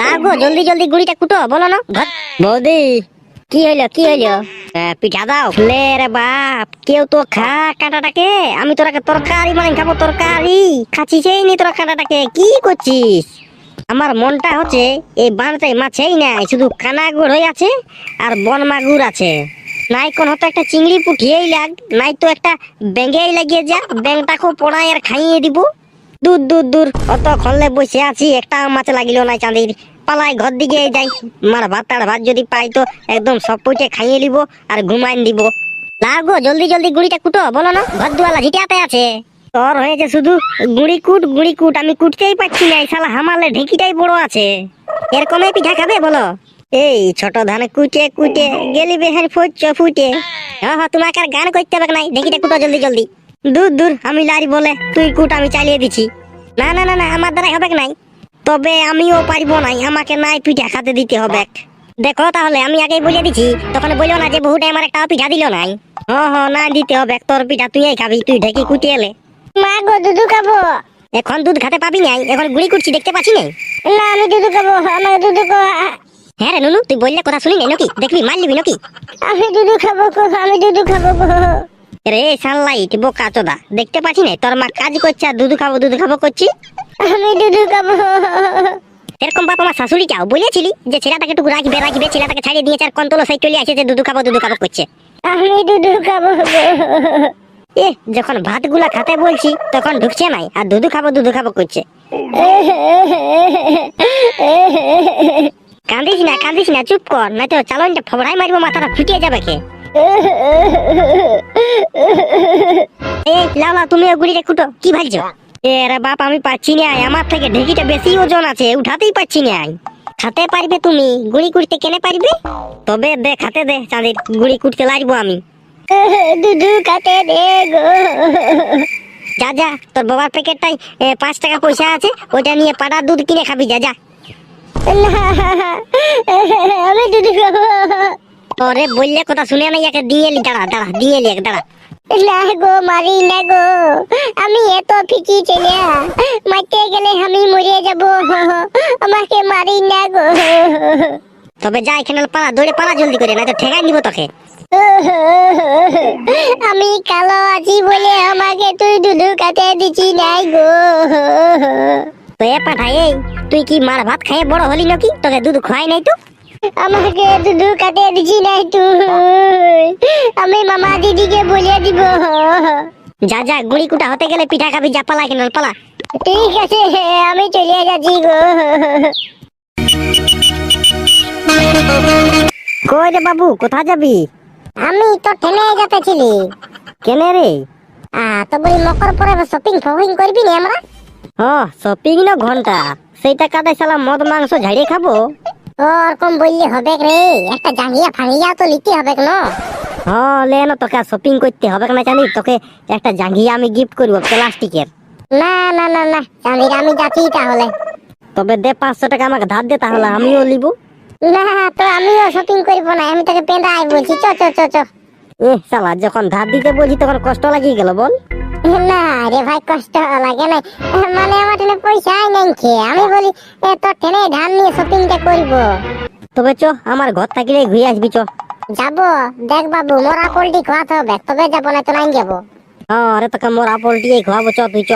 লাগো জলদি জলদি গুড়িটা কুটো বলো না। বৌদি। কি হইল কি হইল? পিঠা দাও। লে রে বাপ কেউ তো খা কাঁটাটাকে। আমি তোরাকে তরকারি মানে খাব তরকারি। খাচ্ছিসই নি তোরা কাঁটাটাকে কি করছিস? আমার মনটা হচ্ছে এই বানটাই মাছেই নাই শুধু কানাগুড় হয়ে আছে আর বন মাগুর আছে। নাই কোন হয়তো একটা চিংড়ি পুঠিয়েই লাগ নাই তো একটা ব্যাঙ্গেই লাগিয়ে যা ব্যাংটাকেও পড়াই আর খাইয়ে দিব। দূর দূর দূর। অত খনলে বসে আছি, একটা মাছ লাগিল না চাঁদির। পালাই ঘর দিকে যাই। মার ভাত, তার ভাত যদি পাই তো একদম সব পুইটে খাইয়ে দিব আর ঘুমাইন দিব লাগো জলদি জলদি গুড়িটা কুটো, বলো না। ঘর দুয়ালা ঝিটাতে আছে। তোর হয়েছে শুধু। গুড়ি কুট গুড়ি কুট, আমি কুটতেই পারছি না শালা হামালে ঢেকিটাই বড় আছে। এরকমই পিঠা খাবে, বলো? এই ছোট ধান কুটে কুটে, গেলি বেহার ফুটছ ফুটে। হ্যাঁ হ্যাঁ তোমাকে আর গান করতে হবে নাই। ঢেকিটা কুটো জলদি জলদি। দূর দূর আমি লারি বলে তুই কুট আমি চালিয়ে দিছি। না না না না আমার দ্বারা হবে নাই। তবে আমিও পারব নাই আমাকে নাই পিঠা খাতে দিতে হবে। দেখো তাহলে আমি আগেই বলে দিছি তখন বলল না যে বহুটা আমার একটা পিঠা দিল নাই। হ্যাঁ হ্যাঁ না দিতে হবে তোর পিঠা তুই খাবি তুই ঢেকে কুটিয়ে এলে মা গো দুধু খাব? এখন দুধ খাতে পাবি নাই এখন গুড়ি কুটছি দেখতে পাচ্ছি নাই? না আমি দুধু খাব আমার দুধু হ্যাঁ রে নুনু তুই বললে কথা শুনি নাই নাকি? দেখবি মার লিবি নাকি? আমি দুধু খাব আমি দুধু খাব রে সানলাইট বোকা চোদা দেখতে পাচ্ছি নাই তোর মা কাজ করছে আর দুধ খাব দুধ খাব করছি। আমি দুধু খাব। এরকম বাপ আমার বলেছিলি যে ছেলেটাকে একটু রাখবে রাখবে ছেলেটাকে ছাড়িয়ে দিয়েছে আর কন্তলো সেই চলে আসে যে দুধ খাব দুধ খাব করছে। আমি দুধু খাব। এ যখন ভাতগুলা খাতে বলছি তখন ঢুকছে নাই আর দুধু খাব দুধু খাব করছে। কান্দিস না কান্দিস না চুপ কর না তো চালনটা ফবড়াই মারবো মাথাটা ফুটিয়ে যাবে কে। এই লাও লাও তুমি গুড়িটা কুটো কি ভাবছ? এ বাপ আমি পাচ্ছি না আমার থেকে ঢেকিটা বেশি ওজন আছে উঠাতেই না খাতে পারবে তুমি? গুড়ি কুড়তে কেনে পারবে? তবে দে খাতে দে চাঁদির গুড়ি কুটতে লাগবো আমি। দুধু খাতে দে গো। যা যা তোর বাবার প্যাকেটটাই পাঁচ টাকা পয়সা আছে ওইটা নিয়ে পাড়ার দুধ কিনে খাবি যা যা। আমি দুধু খাব। ওরে বললে কথা শুনে আমি ইয়াকে দিয়ে এলি দাঁড়া দাঁড়া দিয়ে এক দাঁড়া। না গো মারি না গো। আমি এত ফিকি ছেলে মারতে গেলে আমি মরে যাব। আমাকে মারি না গো। তবে যা এখানে পালা দৌড়ে পালা জলদি করে না তো ঠেকাই নিব তোকে। আমি কালো আছি বলে আমাকে তুই দুধু কাটে দিছি নাই গো। তো এ পাঠাই তুই কি মার ভাত খাইয়ে বড় হলি নাকি? তোকে দুধ খাই নাই তো? আমাকে দুধু কাটে দিছি নাই তুই আমি মামা দিদিকে বলে দিব। যা যা, গুড়ি কুটা হতে গেলে পিঠা খাবি, যা, পালা কেন পালা। ঠিক আছে, আমি চলে যাচ্ছি গো। কই রে বাবু কোথা যাবি? আমি তো ট্রেনে যেতেছিলি কেনে রে? আ, তো বলি মকর পরে শপিং ফপিং করবি নি আমরা? ও শপিং না ঘণ্টা। সেই টাকাটাই সালা মদ, মাংস ঝাড়িয়ে খাব। ওরকম বললে হবে রে। একটা জাঙ্গিয়া ফাঙ্গিয়া তো নিতে হবে না হ্যাঁ তোকে শপিং করতে হবে না জানি? তোকে একটা জাঙ্গিয়া আমি গিফট করব প্লাস্টিকের। না না না না চাঁদির আমি যাচ্ছি তাহলে। তবে দে পাঁচশো টাকা আমাকে ধার দে তাহলে আমিও নিব। না তো আমিও শপিং করব না আমি তোকে পেঁদাই বলছি চ চ চ চ। এ যখন ধার দিতে বলছি তখন কষ্ট লাগিয়ে গেল বল। না রে ভাই কষ্ট লাগে না মানে আমার নেই আমি বলি এ তোর টেনে ধান নিয়ে শপিংটা করব। তবে চ আমার ঘর থাকিলে ঘুরে আসবি চ। যাব? দেখ বাবু মোরা পোল্ট্রি খাওয়াতে হবে তবে যাব না তো নাই যাব। হ্যাঁ আরে তোকে মোর আপলটি খাওয়াবো চ তুই চ।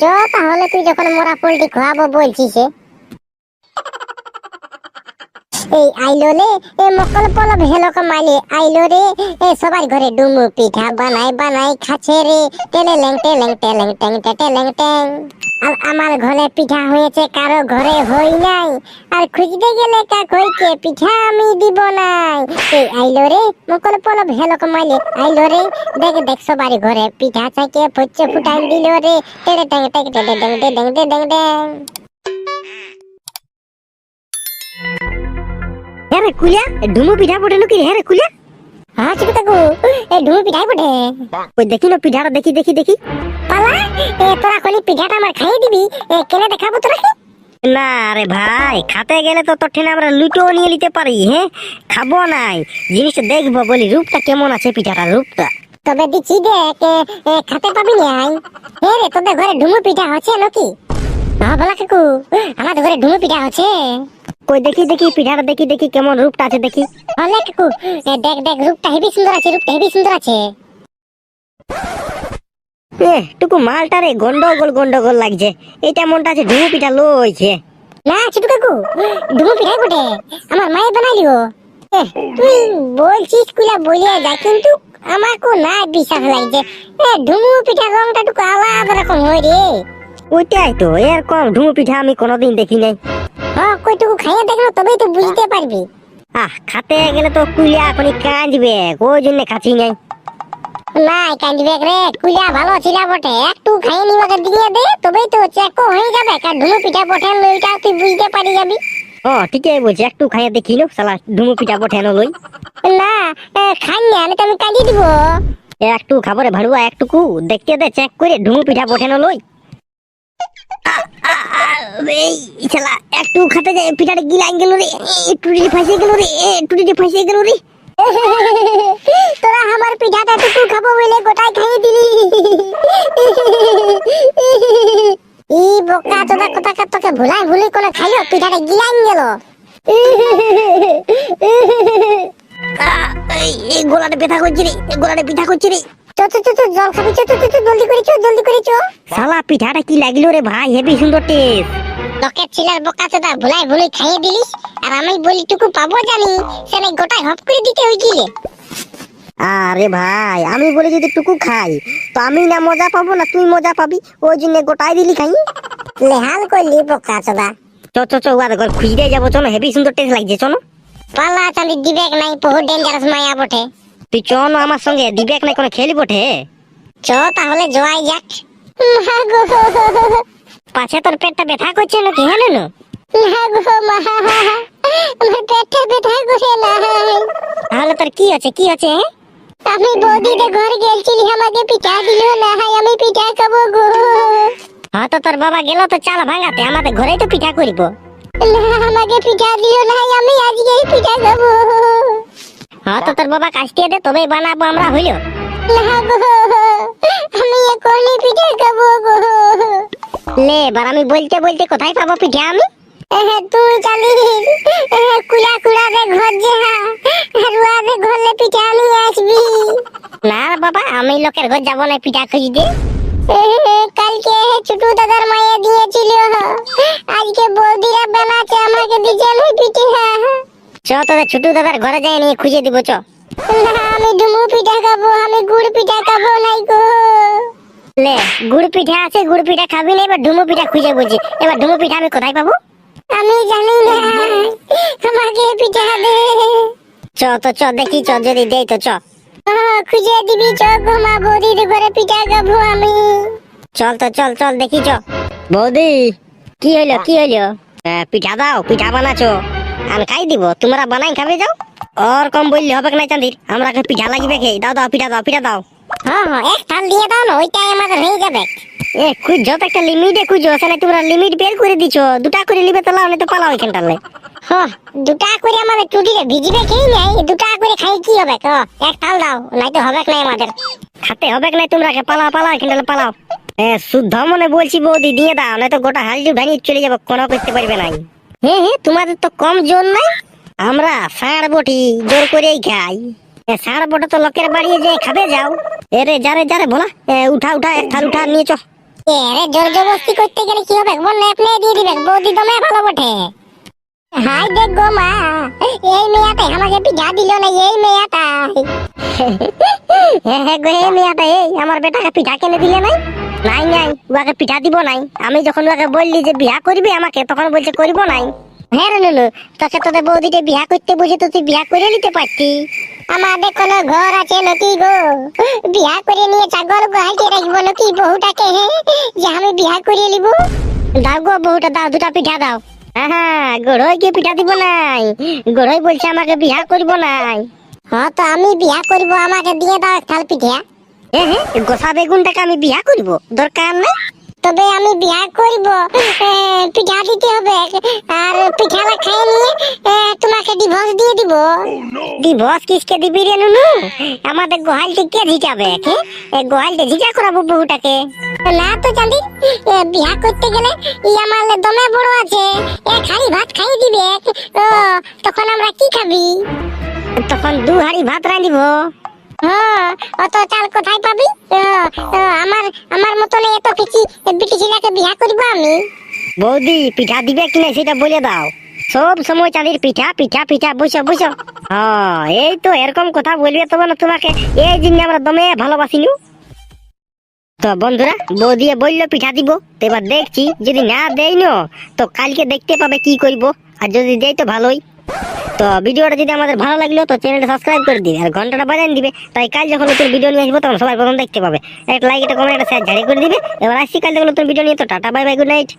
চ তাহলে তুই যখন মোরা পোল্ট্রি খাওয়াবো বলছিস। এই আইলো রে এ মকল পল ভেলো কমাইলে আইলো রে, এ সবার ঘরে ডুমু পিঠা বানাই বানাই খাচ্ছে রে। টেলে লেং টেলেং টেলেং, টেং টেলেং, টেং। আর আমার ঘরে পিঠা হয়েছে, কারও ঘরে হই নাই। আর খুঁজতে গেলে কাক হইছে পিঠা আমি দিব নাই। এই আইলো রে, মকল পল ভেলো কমাইলে আইলো রে, দেখ দেখ, সবার ঘরে পিঠা চাইকে ফুচ্ছে ফুটাই দিল রে। টেলে টেং টেং টেং টেং টেং টেং টেং। হ্যাঁ রে কুলিয়া ঢুমু পিঠা পটে লুকি হ্যাঁ রে কুলিয়া? হ্যাঁ চিকু তাকু এ ঢুমু পিঠাই বটে। ওই দেখি না পিঠাটা, দেখি দেখি দেখি। পালা, এ তোরা কোনি পিঠাটা আমার খাইয়ে দিবি, এ কেনে দেখাবো তোরা না রে ভাই, খাতে গেলে তো তোর ঠেনে আমরা লুটো নিয়ে নিতে পারি হ্যাঁ? খাব নাই। জিনিসটা দেখব, বলি, রূপটা কেমন আছে পিঠাটা রূপটা? তবে দিচ্ছি দেখ খাতে পাবি নি আই? হে রে, তোদের ঘরে ঢুমু পিঠা হচ্ছে নাকি? হ্যাঁ বলা কাকু আমাদের ঘরে ঢুমু পিঠা হচ্ছে কই দেখি দেখি পিঠাটা দেখি দেখি কেমন রূপটা আছে দেখি। হলে কাকু দেখ দেখ রূপটা হেবি সুন্দর আছে রূপটা হেবি সুন্দর আছে। এ টুকু মালটা রে গন্ডগোল গন্ডগোল লাগছে। এইটা মনটা আছে ঢুমু পিঠা লইছে। না ছোট কাকু ডুমু পিঠাই বটে। আমার মায়ে এ, তুই বলছিস কুলা বলিয়া যা কিন্তু আমাকে না বিশ্বাস লাগছে। এ ডুমু পিঠা রংটা টুকু আলাদা রকম হয় রে। ওইটাই তো এরকম ঢুমু পিঠা আমি কোনোদিন দেখি নাই। হ্যাঁ কইটুকু খাইয়ে দেখল তবেই তো বুঝতে পারবি। আহ খাতে গেলে তো কুলিয়া এখনই কাঁদবে ওই জন্য খাচ্ছি নাই? না কাঁদবে রে কুলিয়া ভালো ছিল বটে। একটু খাইয়ে নিবাকে দিয়ে দে তবেই তো চেকও হয়ে যাবে। কার ডুমু পিঠা বটে লইটা তুই বুঝতে পারি যাবি। ও ঠিকই বলছি একটু খাইয়া দেখি নো সালা ঢুমু পিঠা বঠেন লই। না খাই না আমি তো আমি কাঁদিয়ে দিব। একটু খাবারে ভাড়ুয়া একটুকু দেখতে দে চেক করে ঢুমু পিঠা বঠেন লই। এই তোকে ভুলাই ভুলি করে খাইলো, পিঠাটা গিলাইন গেল। এই গোলাটা ব্যথা করছে রে গোলাটা ব্যথা করছে রে। চো চো চো চো, জল খাবি চো চো চো চো, জলদি করে চো জলদি করে চো। শালা পিঠাটা কি লাগল রে ভাই? হেভি সুন্দর টেস্ট লোকের ছিলার বোকা চোদা ভুলাই ভুলি খাইয়ে দিলিস। আর আমি বলি টুকু পাবো জানি সে হপ করে দিতে আরে ভাই আমি বলে যদি টুকু খাই তো আমি না মজা পাবো না তুই মজা পাবি? ওই জন্য গোটাই দিলি খাই। লেহাল করলি বোকা চোদা। চ চ চ ওয়াদ খুঁজতে যাব চলো হেভি সুন্দর টেস্ট লাগছে চলো। পাল্লা চাঁদি দিবেক নাই বহু ডেঞ্জারাস মায়া বটে। তুই চ আমার সঙ্গে দিবেক না কোনো খেলি বটে চ তাহলে জোয়াই যাক। পাছে তোর পেটটা ব্যথা করছে নাকি হ্যাঁ না? না গো মা আমার পেটটা ব্যথা করে নাই তাহলে তোর কি আছে কি আছে হ্যাঁ? আমি বৌদিদের ঘর গেলছিলি আমাকে পিঠা দিল না হয় আমি পিঠা খাব গো। হ্যাঁ তো তোর বাবা গেল তো চাল ভাঙাতে আমাদের ঘরেই তো পিঠা করিব। না আমাকে পিঠা দিল না হয় আমি আজকে পিঠা খাব। হ্যাঁ তো তোর বাবা কাজটিয়ে দে তবেই বানাবো আমরা হইল। না গো আমি এখনই পিঠা খাব গো। লে এবার আমি বলতে বলতে কোথায় পাবো পিঠা আমি? তুই চালি কুলা কুলা রে ঘর যে রুয়া রে ঘরলে পিঠা নিয়ে আসবি। না বাবা আমি লোকের ঘর যাব না পিঠা খুঁজতে। কালকে ছোটু দাদার মায়ে দিয়েছিল চ তোদের ছোটু দাদার ঘরে যাই নিয়ে খুঁজে দিব চ। আমি ডুমু পিঠা খাব আমি গুড় পিঠা খাব নাই গো। লে গুড় পিঠা আছে গুড় পিঠা খাবি না এবার ডুমো পিঠা খুঁজে বলছি এবার ডুমো পিঠা আমি কোথায় পাবো? আমি জানি না আমাকে পিঠা দে। চ তো চ দেখি চ যদি দেই তো চ। খুঁজে দিবি চক মা বৌদির ঘরে পিঠা খাব আমি। চল তো চল চল দেখি চ। বৌদি কি হইল কি হইল? পিঠা দাও পিঠা বানাছো আন খাই দিব। তোমরা বানাই খাবে যাও। ওর কম বললে হবে না চান্দির আমরা পিঠা লাগিবে খেয়ে দাও দাও পিঠা দাও পিঠা দাও। হ্যাঁ হ্যাঁ এক থাল দিয়ে দাও না ওইটাই আমাদের হয়ে যাবে। এ তো একটা লিমিটে খুঁজো সেখানে তোমরা লিমিট বের করে দিছো। দুটা করে নিবে তো লাও না তো পালাও এখানটালে হ্যাঁ দুটা করে আমাদের ভিজিবে খেয়ে নাই দুটা করে খাই কি হবে? তো এক থাল দাও নাই তো হবে না আমাদের। খাতে হবে নাই তোমরা পালাও পালাও এখানটালে পালাও। এ শুদ্ধ মনে বলছি বৌদি দিয়ে দাও না তো গোটা হালজু ভেঙে চলে যাব কোনো করতে পারবে নাই। হ্যাঁ হ্যাঁ তোমাদের তো কম জোর নাই? আমরা ষাঁড় বটি জোর করেই খাই। সার বটে তো লোকের বাড়িয়ে যে খাবে, যাও। এরে যারে যারে বলা উঠা উঠা, এক থাল উঠা, নিয়ে চ। এরে জোর জবরদস্তি করতে গেলে কি হবে? বল নেপলে দিয়ে দিবে। বৌদি দমে ভালো বটে। হাই দেখ গো মা, এই মেয়াতে আমাকে পিঠা দিল না, এই মেয়াটা। হ্যাঁ গো হে মেয়াটা, এই আমার বেটাকে পিঠা কিনে দিলে নাই? নাই নাই, উহাকে পিঠা দিব নাই। আমি যখন উহাকে বললি যে বিয়া করবি আমাকে, তখন বলছে করব নাই। হ্যাঁ রে নুনু, তোকে তোদের বৌদিকে বিয়া করতে বুঝে তো তুই বিয়া করে নিতে পারতি। আমাদের কোনো ঘর আছে নাকি গো। বিয়া করে নিয়ে ছাগল গোহাইতে রাখব নাকি বহুটাকে যে আমি বিয়া করে নিব। দাও গো বউটা, দাও, দুটা পিঠা দাও। হ্যাঁ হ্যাঁ গড়ই কে পিঠা দিব নাই? গড়ই বলছে আমাকে বিয়া করব নাই। হ্যাঁ তো আমি বিয়া করব আমাকে দিয়ে দাও এক থাল পিঠা। হ্যাঁ হ্যাঁ গোসা বেগুনটাকে আমি বিয়া করব? দরকার নাই? তবে আমি বিয়া করব পিঠা দিতে হবে। আর পিঠা খাই নিয়ে তোমাকে ডিভোর্স দিয়ে দিব। ডিভোর্স কিসকে দিবি রে নুনু? আমাদের গোহালটি কে ঝিটাবে কে? এই গোহালটি ঝিটা করাবো বহুটাকে। না তো চাঁদি বিয়া করতে গেলে ই আমার দমে বড় আছে। এ খালি ভাত খাই দিবে ও, তখন আমরা কি খাবি? তখন দু হাড়ি ভাত রাঁধিব। অত চাল কোথায় পাবি? আমার আমার মতন এত পিচি বিটি ছেলেকে বিয়া করব আমি? বৌদি, পিঠা দিবে কি না সেটা বলে দাও। সব সময় চাঁদির পিঠা পিঠা পিঠা, বুঝছ বুঝছ? হ্যাঁ এই তো এরকম কথা বলবে তবে না তোমাকে। এই জন্য আমরা দমে ভালোবাসিনু। তো বন্ধুরা বৌদি বলল পিঠা দিব। তো এবার দেখছি, যদি না দেয় না তো কালকে দেখতে পাবে কি করব। আর যদি দেয় তো ভালোই। তো ভিডিওটা যদি আমাদের ভালো লাগল, তো চ্যানেলটা সাবস্ক্রাইব করে দিবে। আর ঘন্টাটা বাজান দিবে। তাই কাল যখন নতুন ভিডিও নিয়ে আসব, তখন সবাই প্রথম দেখতে পাবে। একটা লাইক একটা কমেন্ট একটা শেয়ার ঝাড়ি করে দিবে। এবার আসছি কাল যখন নতুন ভিডিও নিয়ে, তো tata bye bye good night